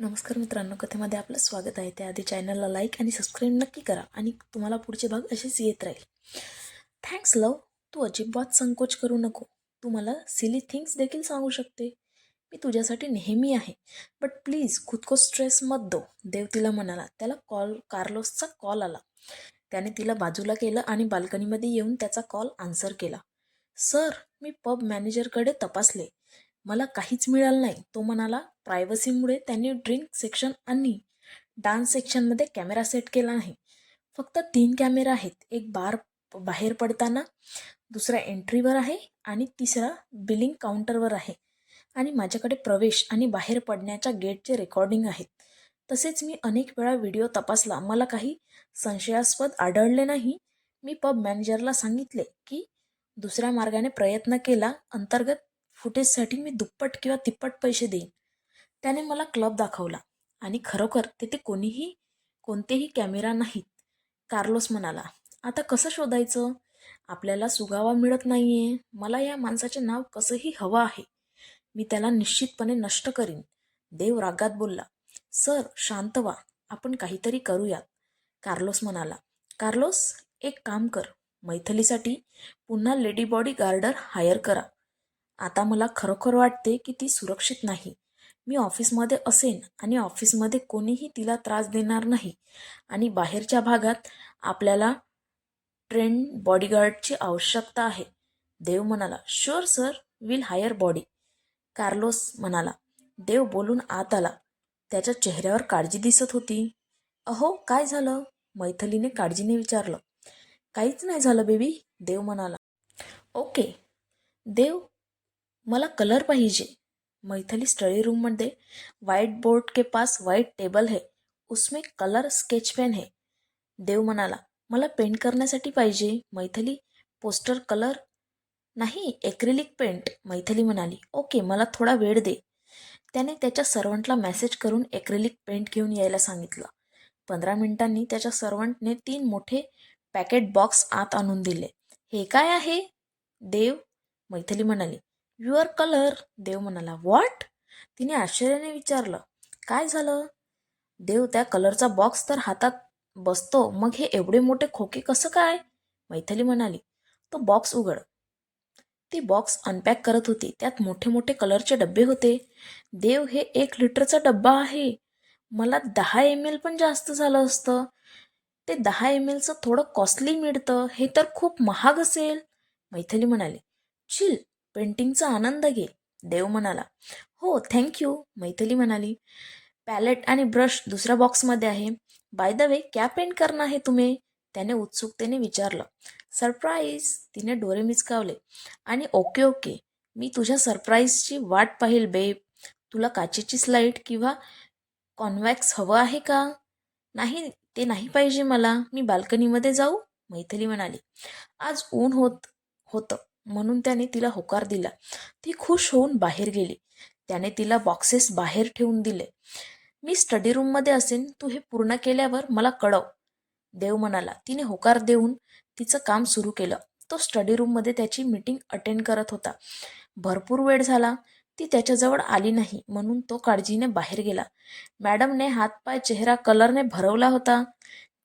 नमस्कार मित्रांनो कथेमध्ये आपलं स्वागत आहे. त्याआधी चॅनलला लाईक आणि सबस्क्राईब नक्की करा आणि तुम्हाला पुढचे भाग असेच येत राहील. थँक्स लव तू अजिबात संकोच करू नको. तू मला सिली थिंग्स देखील सांगू शकते. मी तुझ्यासाठी नेहमी आहे. बट प्लीज खुदको स्ट्रेस मत दो. देव तिला म्हणाला. त्याला कॉल कार्लोसचा कॉल आला. त्याने तिला बाजूला केलं आणि बाल्कनीमध्ये येऊन त्याचा कॉल आन्सर केला. सर मी पब मॅनेजरकडे तपासले. मला काहीच मिळालं नाही. तो म्हणाला प्रायव्हसीमुळे त्यांनी ड्रिंक सेक्शन आणि डान्स सेक्शनमध्ये कॅमेरा सेट केला नाही. फक्त तीन कॅमेरा आहेत. एक बार बाहेर पडताना दुसरा एंट्रीवर आहे आणि तिसरा बिलिंग काउंटरवर आहे. आणि माझ्याकडे प्रवेश आणि बाहेर पडण्याच्या गेटचे रेकॉर्डिंग आहेत. तसेच मी अनेक वेळा व्हिडिओ तपासला. मला काही संशयास्पद आढळले नाही. मी पब मॅनेजरला सांगितले की दुसऱ्या मार्गाने प्रयत्न केला. अंतर्गत फुटेजसाठी मी दुप्पट किंवा तिप्पट पैसे देईन. त्याने मला क्लब दाखवला आणि खरोखर तिथे कोणीही कोणतेही कॅमेरा नाहीत कार्लोस म्हणाला. आता कसं शोधायचं? आपल्याला सुगावा मिळत नाही आहे मला या माणसाचे नाव कसंही हवं आहे. मी त्याला निश्चितपणे नष्ट करीन. देव रागात बोलला. सर शांत व्हा. आपण काहीतरी करूयात. कार्लोस म्हणाला. कार्लोस एक काम कर. मैथिलीसाठी पुन्हा लेडी बॉडी गार्डर हायर करा. आता मला खरोखर वाटते की ती सुरक्षित नाही. मी ऑफिसमध्ये असेन आणि ऑफिसमध्ये कोणीही तिला त्रास देणार नाही. आणि बाहेरच्या भागात आपल्याला ट्रेंड बॉडीगार्डची आवश्यकता आहे. देव म्हणाला sure sir will hire body Carlos म्हणाला देव बोलून आत आला. त्याच्या चेहऱ्यावर काळजी दिसत होती. अहो काय झालं? मैथलीने काळजीने विचारलं. काहीच नाही झालं बेबी देव म्हणाला. ओके. देव मला कलर पाहिजे. मैथिली स्टडी रूममध्ये व्हाइट बोर्ड के पास व्हाईट टेबल है उसमें कलर स्केच पेन है. देव म्हणाला मला पेंट करण्यासाठी पाहिजे मैथिली. पोस्टर कलर नाही एक्रिलिक पेंट मैथिली म्हणाली. ओके मला थोडा वेळ दे. त्याने त्याच्या सर्वंटला मेसेज करून एक्रिलिक पेंट घेऊन यायला सांगितलं. पंधरा मिनिटांनी त्याच्या सर्वंटने तीन मोठे पॅकेट बॉक्स आत आणून दिले. हे काय आहे? देव मैथिली म्हणाली. युअर कलर देव म्हणाला व्हॉट तिने आश्चर्याने विचारलं काय झालं? देव त्या कलरचा बॉक्स तर हातात बसतो. मग हे एवढे मोठे खोके कसं काय? मैथली म्हणाली तो बॉक्स उघड. ती बॉक्स अनपॅक करत होती. त्यात मोठे मोठे कलरचे डबे होते. देव हे एक लिटरचा डब्बा आहे. मला दहा एम एल पण जास्त झालं असतं. ते दहा एम एलचं थोडं कॉस्टली मिळतं. हे तर खूप महाग असेल. मैथली म्हणाली चिल पेंटिंगचा आनंद घे देव म्हणाला. हो थँक्यू मैथिली म्हणाली. पॅलेट आणि ब्रश दुसऱ्या बॉक्समध्ये आहे. बाय द वे क्या पेंट करणार आहे तुम्ही? त्याने उत्सुकतेने विचारलं. सरप्राईज तिने डोळे मिचकावले आणि ओके ओके मी तुझ्या सरप्राईजची वाट पाहिल बेब तुला काचेची स्लाईड किंवा कॉन्वॅक्स हवं आहे का? नाही ते नाही पाहिजे मला. मी बाल्कनीमध्ये जाऊ मैथिली म्हणाली. आज ऊन होत होतं. म्हणून त्याने तिला होकार दिला. ती खुश होऊन बाहेर गेली. त्याने तिला बॉक्सेस बाहेर ठेवून दिले. मी स्टडी रूममध्ये असेन तू हे पूर्ण केल्यावर मला कळव. देव म्हणाला. तिने होकार देऊन तिचं काम सुरू केलं. तो स्टडी रूममध्ये त्याची मीटिंग अटेंड करत होता. भरपूर वेळ झाला. ती त्याच्याजवळ आली नाही म्हणून तो काळजीने बाहेर गेला. मॅडमने हातपाय चेहरा कलरने भरवला होता.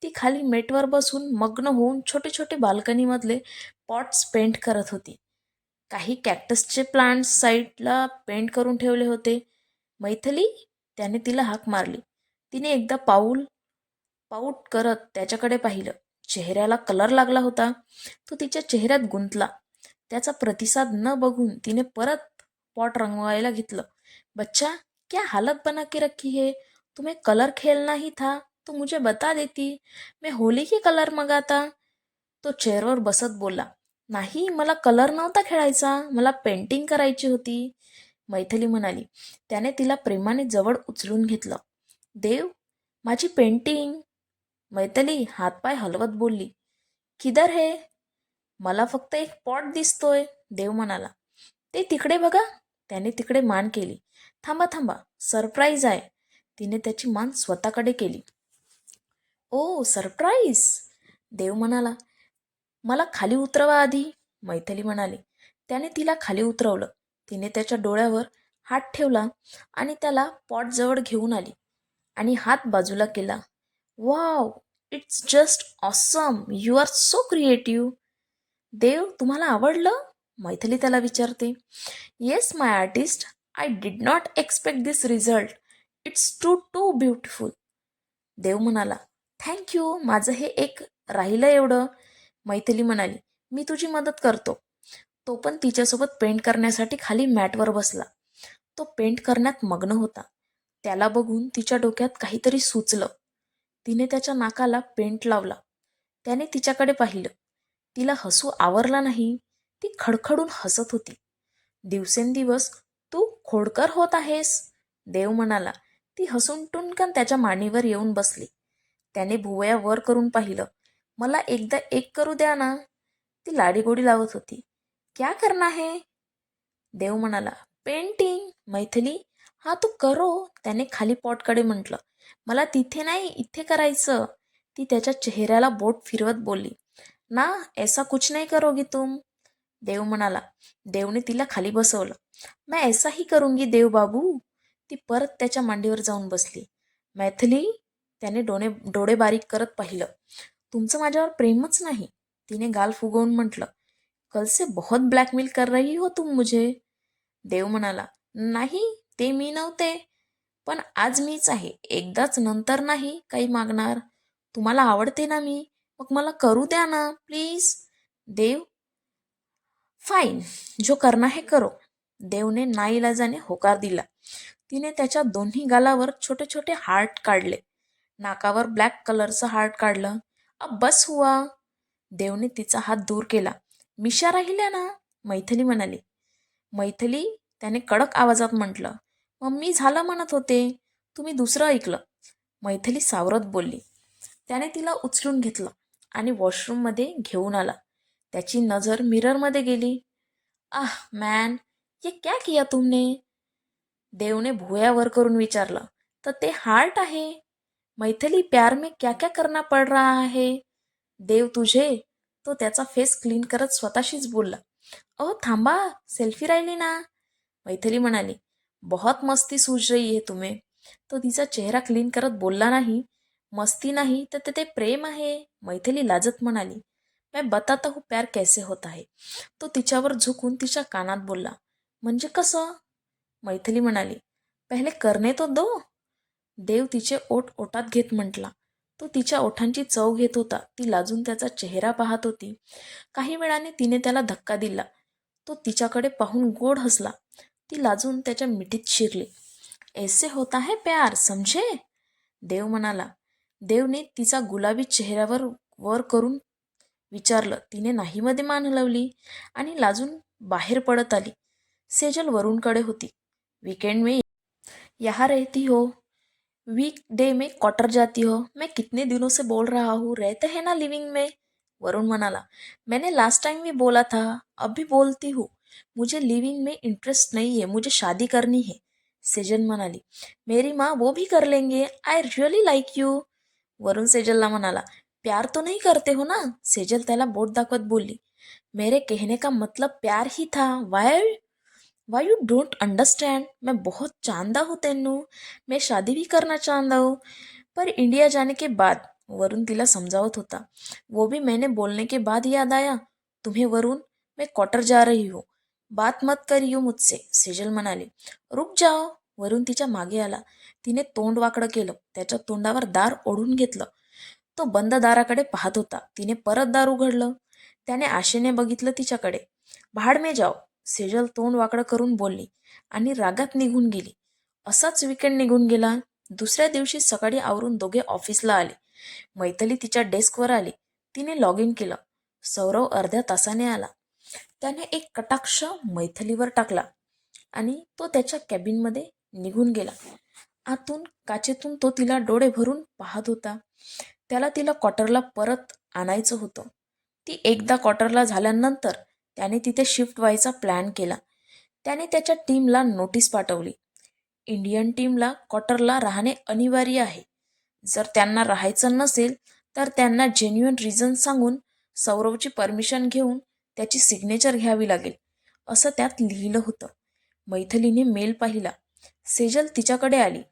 ती खाली मेटवर बसून मग्न होऊन छोटे छोटे बाल्कनीमधले पॉट्स पेंट करत होती. काही कॅक्टसचे प्लांट्स साईडला पेंट करून ठेवले होते. मैथिली त्याने तिला हाक मारली. तिने एकदा पाऊल पाऊट करत त्याच्याकडे पाहिलं. चेहऱ्याला कलर लागला होता. तो तिच्या चेहऱ्यात गुंतला. त्याचा प्रतिसाद न बघून तिने परत पॉट रंगवायला घेतलं. बच्चा क्या हालत बना के रखी है? तुम्हें कलर खेलना ही था. तो मुझे बता देती मैं होली की कलर मगाता. तो चेअरवर बसत बोलला नाही मला कलर नव्हता खेळायचा मला पेंटिंग करायची होती. मैथिली म्हणाली त्याने तिला प्रेमाने जवळ उचलून घेतलं. देव माझी पेंटिंग. मैथिली हातपाय हलवत बोलली किदर हे? मला फक्त एक पॉट दिसतोय. देव म्हणाला ते तिकडे बघा. त्याने तिकडे मान केली थांबा थांबा सरप्राईज आहे. तिने त्याची मान स्वतःकडे केली. ओ सरप्राईज देव म्हणाला मला खाली उतरवा आधी मैथिली म्हणाली. त्याने तिला खाली उतरवलं. तिने त्याच्या डोळ्यावर हात ठेवला आणि त्याला पॉटजवळ घेऊन आली आणि हात बाजूला केला. Wow! It's just awesome! You are so creative Dev तुम्हाला आवडलं? मैथिली त्याला विचारते. Yes my artist I did not expect this result. It's too too beautiful. Dev म्हणाला थँक्यू माझं हे एक राहिलं एवढं. मैथिली म्हणाली मी तुझी मदत करतो. तो पण तिच्यासोबत पेंट करण्यासाठी खाली मॅटवर बसला. तो पेंट करण्यात मग्न होता. त्याला बघून तिच्या डोक्यात काहीतरी सुचलं. तिने त्याच्या नाकाला पेंट लावला. त्याने तिच्याकडे पाहिलं. तिला हसू आवरला नाही. ती खडखडून हसत होती. दिवसेंदिवस तू खोडकर होत आहेस. देव म्हणाला. ती हसून टुनकन त्याच्या मांडीवर येऊन बसली. त्याने भुवया वर करून पाहिलं. मला एकदा एक करू द्या ना. ती लाडीगोडी लावत होती. क्या करना है? देव म्हणाला. पेंटिंग मैथिली हा तू करो. त्याने खाली पॉटकडे म्हटलं. मला तिथे नाही इथे करायचं. ती त्याच्या चेहऱ्याला बोट फिरवत बोलली. ना ऐसा कुछ नाही करोगी तुम. देव म्हणाला. देवने तिला खाली बसवलं. मैं ऐसा ही करूंगी देव बाबू. ती परत त्याच्या मांडीवर जाऊन बसली. मैथिली त्याने डोणे डोळे बारीक करत पाहिलं. तुमचं माझ्यावर प्रेमच नाही तिने गाल फुगवून म्हटलं. कल से बहुत ब्लॅकमेल कर रही हो तुम मुझे. देव म्हणाला नाही ते मी नव्हते. पण आज मीच आहे. एकदाच नंतर नाही काही मागणार. तुम्हाला आवडते ना मी? मग मला करू द्या ना प्लीज. Dev fine. जो करना है करो. देवने नाईलाजाने होकार दिला. तिने त्याच्या दोन्ही गालावर छोटे छोटे हार्ट काढले. नाकावर ब्लॅक कलरचं हार्ट काढलं. अब बस हुआ. देवने तिचा हात दूर केला. मिशा राहिल्या ना? मैथिली म्हणाली. मैथिली त्याने कडक आवाजात म्हटलं. मम्मी झालं म्हणत होते. तुम्ही दुसरं ऐकलं. मैथिली सावरत बोलली. त्याने तिला उचलून घेतलं आणि वॉशरूममध्ये घेऊन आला. त्याची नजर मिररमध्ये गेली. आह मॅन ये क्या किया तुमने? देवने भुयावर करून विचारलं. तर ते हार्ट आहे? मैथिली प्यार में क्या क्या करना पड रहा है? देव तुझे. तो त्याचा फेस क्लीन करत स्वतःशीच बोलला. अहो थांबा सेल्फी राहिली ना. मैथिली म्हणाली बहुत मस्ती सूज रही है तुम्हें. तो तिचा चेहरा क्लीन करत बोलला नाही. मस्ती नाही तर ते- ते प्रेम आहे. मैथिली लाजत म्हणाली मैं बताता हूँ प्यार कैसे होता है. तो तिच्यावर झुकून तिच्या कानात बोलला म्हणजे कसं? मैथिली म्हणाली पहिले करणे तो दो देव तिचे ओठ ओटात घेत म्हटला. तो तिच्या ओठांची चव घेत होता. ती लाजून त्याचा चेहरा पाहत होती. काही वेळाने तिने त्याला धक्का दिला. तो तिच्याकडे पाहून गोड हसला. ती लाजून त्याच्या मिठीत शिरली. ऐसे होता है प्यार समझे? देव म्हणाला. देवने तिचा गुलाबी चेहऱ्यावर वर करून विचारलं. तिने नाहीमध्ये मान हलवली आणि लाजून बाहेर पडत आली. सेजल वरूणकडे होती. वीकेंड में यहाँ रहती हो. वीक डे में क्वार्टर जाती हो। मैं कितने दिनों से बोल रहा हूँ, रहते हैं ना लिविंग में? वरुण मनाला, मैंने लास्ट टाइम भी बोला था, अब भी बोलती हूँ। मुझे लिविंग में इंटरेस्ट नहीं है, मुझे शादी करनी है, सेजल मनाली। मेरी माँ वो भी कर लेंगे। I really like you Varun सेजलला म्हणाला प्यार तो नहीं करते हो ना? सेजल त्याला बोट दाखवत बोलली मेरे कहने का मतलब प्यार ही था। Why why you don't understand मैं बहुत चांदा हूँ तेनू। मैं शादी भी करना चाहता हूँ। पर इंडिया जाने के बाद वरुण तिला समझावत होता। वो भी मैंने बोलने के बाद याद आया। तुम्हें वरुण मैं क्वार्टर जा रही हूँ। बात मत करियो मुझसे सेजल म्हणाली रुक जाओ। वरुण तिच्यामागे आला। तिने तोंड वाकडं केलं। त्याच्या तोंडावर दार ओढून घेतलं। तो बंद दाराकडे पाहत होता. तिने परत दार उघडलं. त्याने आशेने बघितलं तिच्याकडे. भाड मे जाओ. सेजल तोंड वाकडं करून बोलली आणि रागात निघून गेली. असाच विकेंड निघून गेला. दुसऱ्या दिवशी सकाळी आवरून दोघे ऑफिसला आले. मैथली तिच्या डेस्कवर आली. तिने लॉग इन केलं. सौरव अर्ध्या तासाने आला. त्याने एक कटाक्ष मैथलीवर टाकला आणि तो त्याच्या कॅबिनमध्ये निघून गेला. आतून काचेतून तो तिला डोळे भरून पाहत होता. त्याला तिला क्वार्टरला परत आणायचं होतं. ती एकदा क्वार्टरला झाल्यानंतर त्याने तिथे शिफ्ट व्हायचा प्लॅन केला. त्याने त्याच्या टीमला नोटीस पाठवली. इंडियन टीमला क्वार्टरला राहणे अनिवार्य आहे. जर त्यांना राहायचं नसेल तर त्यांना जेन्युअन रिझन सांगून सौरवची परमिशन घेऊन त्याची सिग्नेचर घ्यावी लागेल असं त्यात लिहिलं होतं. मैथिलीने मेल पाहिला. सेजल तिच्याकडे आली.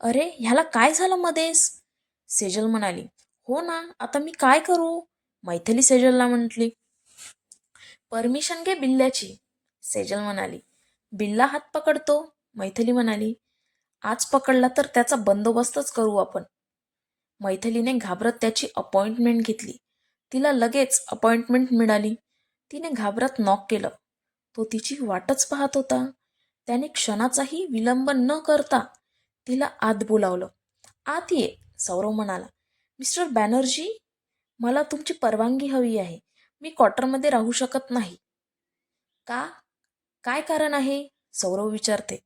अरे ह्याला काय झालं मध्येच सेजल म्हणाली. हो ना आता मी काय करू? मैथिली सेजलला म्हटली. परमिशन घे बिल्ल्याची. सेजल म्हणाली बिल्ला हात पकडतो? मैथिली म्हणाली आज पकडला तर त्याचा बंदोबस्तच करू आपण. मैथिलीने घाबरत त्याची अपॉइंटमेंट घेतली. तिला लगेच अपॉइंटमेंट मिळाली. तिने घाबरत नॉक केलं. तो तिची वाटच पाहत होता. त्याने क्षणाचाही विलंब न करता तिला आत बोलावलं. आत ये सौरव म्हणाला. मिस्टर बॅनर्जी मला तुमची परवानगी हवी आहे. मी क्वार्टरमध्ये राहू शकत नाही. का? काय कारण आहे? सौरव विचारते.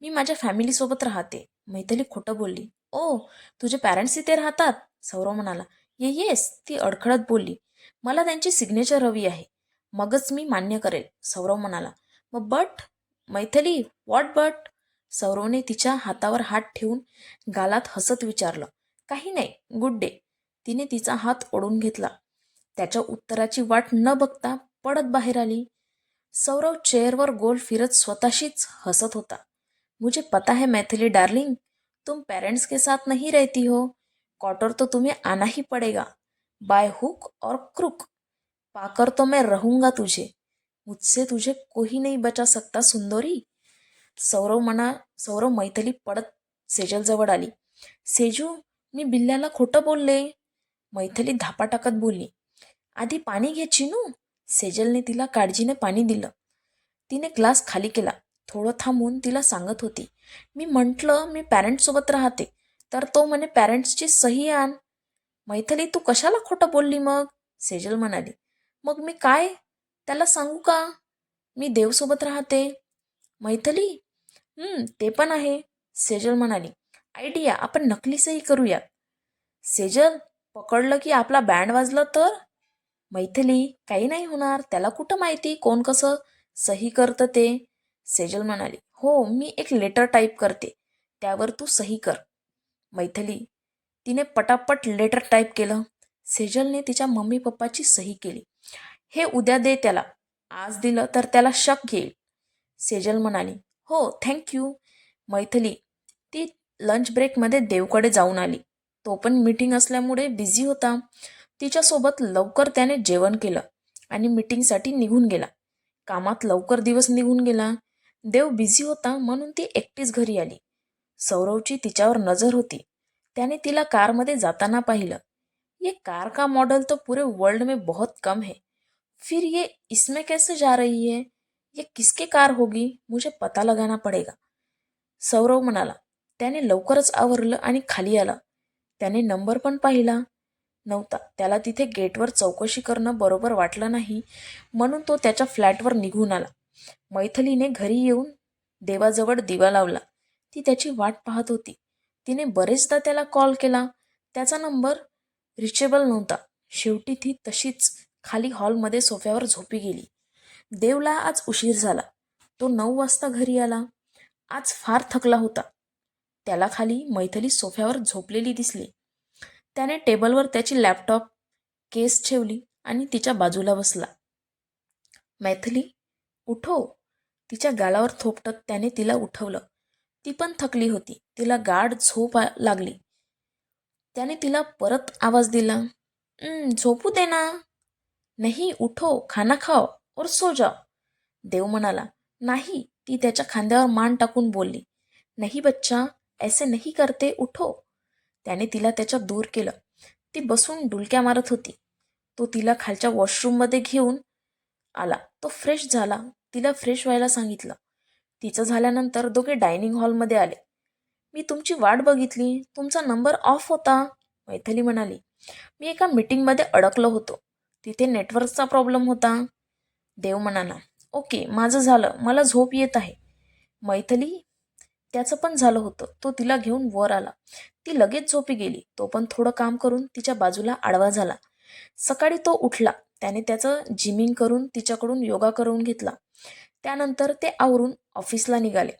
मी माझ्या फॅमिलीसोबत राहते. मैथिली खोटं बोलली. ओ तुझे पॅरेंट्स इथे राहतात? सौरव म्हणाला. ये येस ती अडखळत बोलली. मला त्यांची सिग्नेचर हवी आहे. मगच मी मान्य करेल. सौरव म्हणाला. मग बट मैथिली वॉट बट सौरवने तिच्या हातावर हात ठेवून गालात हसत विचारलं. काही नाही गुड डे तिने तिचा हात ओढून घेतला. त्याच्या उत्तराची वाट न बघता पडत बाहेर आली. सौरव चेअरवर गोल फिरत स्वतःशीच हसत होता. मुझे पता है मैथिली डार्लिंग तुम पेरेंट्स के साथ नहीं रहती हो. क्वार्टर तो तुम्हें आना ही पड़ेगा. बाय हुक और क्रुक. पाकर तो मैं रहूंगा तुझे. मुझसे तुझे कोई नहीं बचा सकता सुंदरी. सौरव मना सौरव मैथिली पडत सेजलजवळ आली. सेजू मी बिल्ल्याला खोटं बोलले. मैथिली धापा टाकत बोलली. आधी पाणी घे चिनू. सेजलने तिला काळजीने पाणी दिलं. तिने ग्लास खाली केला. थोडं थांबून तिला सांगत होती मी म्हटलं मी पॅरेंट्ससोबत राहते तर तो म्हणे पॅरेंट्सची सही आण. मैथली तू कशाला खोटं बोलली मग? सेजल म्हणाली मग मी काय? त्याला सांगू का? मी देवसोबत राहते. मैथली? ते पण आहे. सेजल म्हणाली आयडिया आपण नकली सही करूयात सेजल पकडलं की आपला बँड वाजलं तर? मैथिली काही नाही होणार त्याला कुठं माहिती कोण कसं सही करतं ते? सेजल म्हणाली हो मी एक लेटर टाईप करते त्यावर तू सही कर. मैथिली? तिने पटापट लेटर टाईप केलं. सेजलने तिच्या मम्मी पप्पाची सही केली. हे उद्या दे त्याला आज दिलं तर त्याला शक घेईल. सेजल म्हणाली हो थँक्यू मैथिली ती लंच ब्रेकमध्ये देवकडे जाऊन आली. तो पण मीटिंग असल्यामुळे बिझी होता. तिच्यासोबत लवकर त्याने जेवण केलं आणि मीटिंगसाठी निघून गेला. कामात लवकर दिवस निघून गेला. देव बिझी होता म्हणून ती एकटीच घरी आली. सौरवची तिच्यावर नजर होती. त्याने तिला कारमध्ये जाताना पाहिलं. ये कार का मॉडल तो पूरे वर्ल्ड में बहुत कम है. फिर ये इसमें कैसे जा रही है? ये किसके कार होगी? मुझे पता लगाना पडेगा. सौरव म्हणाला. त्याने लवकरच आवरलं आणि खाली आला. त्याने नंबर पण पाहिला. नव्हता. त्याला तिथे गेटवर चौकशी करणं बरोबर वाटलं नाही म्हणून तो त्याच्या फ्लॅटवर निघून आला. मैथलीने घरी येऊन देवाजवळ दिवा लावला. ती त्याची वाट पाहत होती. तिने बरेचदा त्याला कॉल केला. त्याचा नंबर रिचेबल नव्हता. शेवटी ती तशीच खाली हॉलमध्ये सोफ्यावर झोपी गेली. देवला आज उशीर झाला. तो नऊ वाजता घरी आला. आज फार थकला होता. त्याला खाली मैथली सोफ्यावर झोपलेली दिसली. त्याने टेबलवर त्याची लॅपटॉप केस ठेवली आणि तिच्या बाजूला बसला. मैथिली उठो. तिच्या गालावर थोपटत त्याने तिला उठवलं. ती पण थकली होती. तिला गाढ झोप लागली. त्याने तिला परत आवाज दिला झोपू दे ना. नाही उठो. खाना खाओ और सो जाओ. देव म्हणाला नाही. ती त्याच्या खांद्यावर मान टाकून बोलली नाही बच्चा ऐसे नहीं करते. उठो. त्याने तिला त्याच्या दूर केलं. ती बसून डुलक्या मारत होती. तो तिला खालच्या वॉशरूममध्ये घेऊन आला. तो फ्रेश झाला. तिला फ्रेश व्हायला सांगितलं. तिचं झाल्यानंतर दोघे डायनिंग हॉलमध्ये आले. मी तुमची वाट बघितली. तुमचा नंबर ऑफ होता मैथली म्हणाली. मी एका मीटिंगमध्ये अडकलो होतो. तिथे नेटवर्कचा प्रॉब्लेम होता. देव म्हणाला ओके माझं झालं. मला झोप येत आहे. मैथली त्याचं पण झालं होतं. तो तिला घेऊन वर आला. ती लगेच झोपी गेली. तो पण थोडं काम करून तिच्या बाजूला आडवा झाला. सकाळी तो उठला. त्याने त्याचं जिमिंग करून तिच्याकडून योगा करून घेतला. त्यानंतर ते आवरून ऑफिसला निघाले.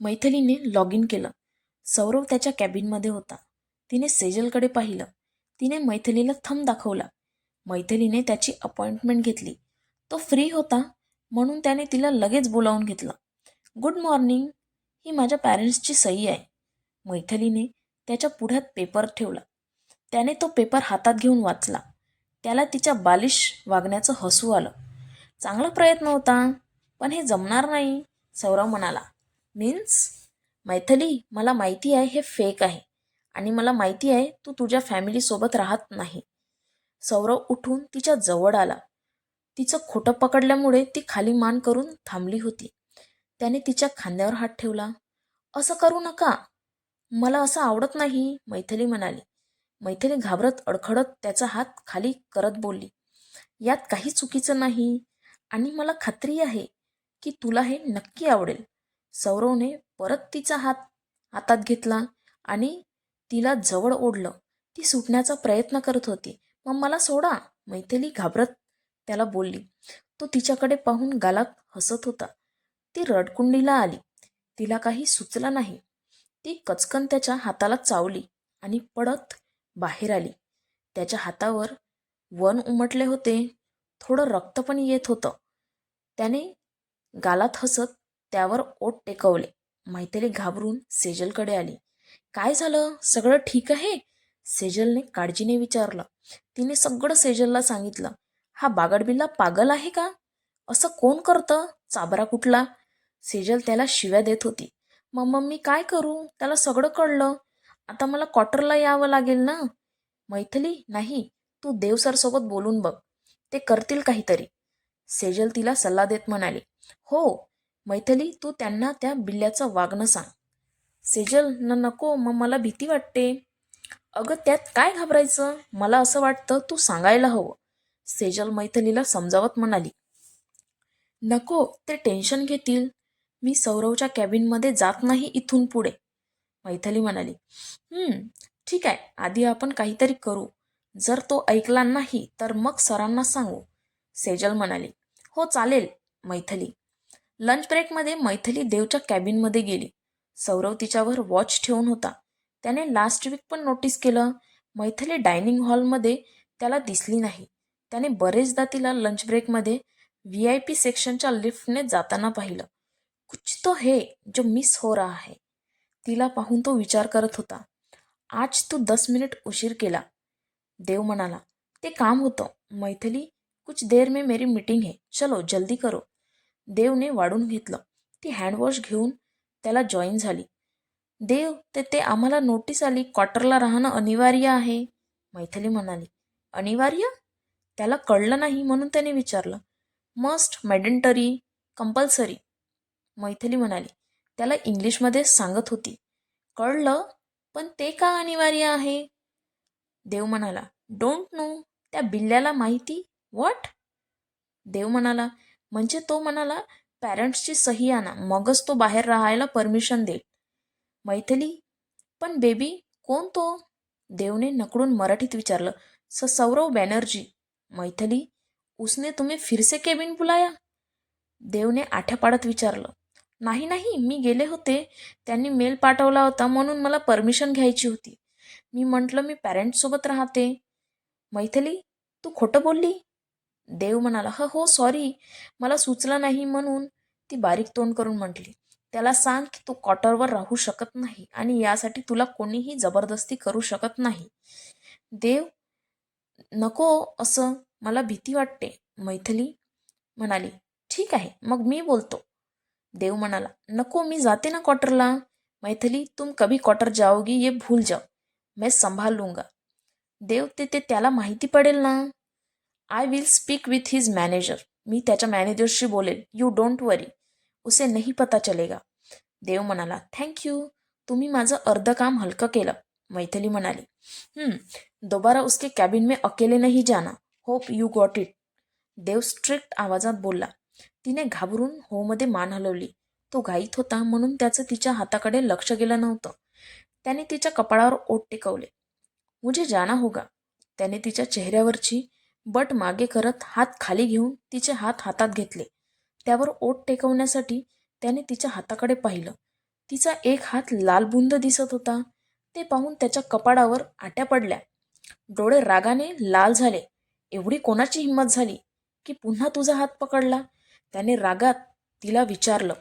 मैथिलीने लॉग इन केलं. सौरव त्याच्या कॅबिनमध्ये होता. तिने सेजलकडे पाहिलं. तिने मैथिलीला थंब दाखवला. मैथिलीने त्याची अपॉइंटमेंट घेतली. तो फ्री होता म्हणून त्याने तिला लगेच बोलावून घेतलं. गुड मॉर्निंग ही माझ्या पॅरेंट्सची सही आहे. मैथिलीने त्याच्या पुढ्यात पेपर ठेवला. त्याने तो पेपर हातात घेऊन वाचला. त्याला तिच्या बालिश वागण्याचं हसू आलं. चांगला प्रयत्न होता पण हे जमणार नाही सौरव म्हणाला. मीन्स मैथिली मला माहिती आहे हे फेक आहे आणि मला माहिती आहे तू तुझ्या फॅमिलीसोबत राहत नाही. सौरव उठून तिच्या जवळ आला. तिचं खोटं पकडल्यामुळे ती खाली मान करून थांबली होती. त्याने तिच्या खांद्यावर हात ठेवला. असं करू नका. मला असं आवडत नाही मैथिली म्हणाली. मैथिली घाबरत अडखडत त्याचा हात खाली करत बोलली. यात काही चुकीचं नाही आणि मला खात्री आहे की तुला हे नक्की आवडेल. सौरवने परत तिचा हात हातात घेतला आणि तिला जवळ ओढलं. ती सुटण्याचा प्रयत्न करत होती. मग मला सोडा. मैथिली घाबरत त्याला बोलली. तो तिच्याकडे पाहून गालात हसत होता. ती रडकुंडीला आली. तिला काही सुचलं नाही. ती कचकन त्याच्या हाताला चावली आणि पडत बाहेर आली. त्याच्या हातावर वन उमटले होते. थोडं रक्त पण येत होतं. त्याने गालात हसत त्यावर ओट टेकवले. मैथिली घाबरून सेजलकडे आली. काय झालं? सगळं ठीक आहे? सेजलने काळजीने विचारलं. तिने सगळं सेजलला सांगितलं. हा बागडबिल्ला पागल आहे का? असं कोण करतं? चाबरा कुठला? सेजल त्याला शिव्या देत होती. मग मम्मी काय करू? त्याला सगळं कळलं. आता मला क्वार्टरला यावं लागेल ना? मैथिली नाही. तू देव सरसोबत बोलून बघ. ते करतील काहीतरी. सेजल तिला सल्ला देत म्हणाली. हो मैथिली तू त्यांना त्या बिल्ल्याचं वागणं सांग. सेजल न नको मग मला भीती वाटते. अगं त्यात काय घाबरायचं? मला असं वाटतं तू सांगायला हवं. सेजल मैथिलीला समजावत म्हणाली. नको ते टेन्शन घेतील. मी सौरवच्या कॅबिनमध्ये जात नाही इथून पुढे. मैथली म्हणाली ठीक आहे आधी आपण काहीतरी करू. जर तो ऐकला नाही तर मग सरांना सांगू. सेजल म्हणाली हो चालेल मैथली. लंच ब्रेकमध्ये मैथली देवच्या कॅबिनमध्ये गेली. सौरव तिच्यावर वॉच ठेवून होता. त्याने लास्ट वीक पण नोटीस केलं. मैथली डायनिंग हॉलमध्ये त्याला दिसली नाही. त्याने बरेचदा तिला लंच ब्रेकमध्ये व्ही आय पी सेक्शनच्या लिफ्टने जाताना पाहिलं. कुछ तो है जो मिस हो रहा है। तिला पाहून तो विचार करत होता. आज तू दस मिनिट उशीर केला. देव म्हणाला ते काम होतं. मैथिली कुछ देर में मेरी मीटिंग है. चलो जल्दी करो. देवने वाढून घेतलं. ती हँडवॉश घेऊन त्याला जॉईन झाली. देव ते ते आम्हाला नोटीस आली क्वार्टरला राहणं अनिवार्य आहे. मैथिली म्हणाली अनिवार्य? त्याला कळलं नाही म्हणून त्याने विचारलं. Must मेडेंटरी compulsory. मैथिली म्हणाली. त्याला इंग्लिशमध्ये सांगत होती. कळलं पण ते का अनिवार्य आहे? देव म्हणाला डोंट नो त्या बिल्ल्याला माहिती? वॉट देव म्हणाला म्हणजे तो म्हणाला पॅरेंट्सची सही आणा. मगच तो बाहेर राहायला परमिशन देईल. मैथिली? पण बेबी कोण तो? देवने नकडून मराठीत विचारलं स सौरव बॅनर्जी. मैथिली? उसने तुम्ही फिरसे केबिन बुलाया? देवने आठ्या पाडत विचारलं नाही नाही मी गेले होते. त्यांनी मेल पाठवला होता म्हणून मला परमिशन घ्यायची होती. मी म्हटलं मी पॅरेंट्ससोबत राहते. मैथिली तू खोटं बोलली? देव म्हणाला ह हो सॉरी मला सुचलं नाही म्हणून. ती बारीक तोंड करून म्हटली त्याला सांग की तू कॉटरवर राहू शकत नाही आणि यासाठी तुला कोणीही जबरदस्ती करू शकत नाही. देव नको असं. मला भीती वाटते. मैथिली म्हणाली ठीक आहे मग मी बोलतो. देव म्हणाला नको मी जाते ना क्वार्टरला. मैथिली तुम कभी क्वार्टर जाओगी ये भूल जाओ. मैं संभाल लूंगा. देव ते ते त्याला माहिती पडेल ना. I will speak with his manager मी त्याच्या मॅनेजरशी बोलेल. यू डोंट वरी उसे नहीं पता चलेगा. देव म्हणाला थँक्यू तुम्ही माझं अर्ध काम हलकं केलं. मैथिली म्हणाली दोबारा उसके कॅबिन में अकेले नहीं जाना. Hope you got it Dev strict आवाजात बोलला तिने घाबरून होमध्ये मान हलवली. तो घाईत होता म्हणून त्याचं तिच्या हाताकडे लक्ष गेलं नव्हतं. त्याने तिच्या कपाळावर ओठ टेकवले. मुझे जाना होगा. त्याने तिच्या चेहऱ्यावरची बट मागे करत हात खाली घेऊन तिचे हात हातात घेतले. त्यावर ओठ टेकवण्यासाठी त्याने तिच्या हाताकडे पाहिलं. तिचा एक हात लालबुंद दिसत होता. ते पाहून त्याच्या कपाळावर आट्या पडल्या. डोळे रागाने लाल झाले. एवढी कोणाची हिंमत झाली? की पुन्हा तुझा हात पकडला? त्याने रागात तिला विचारलं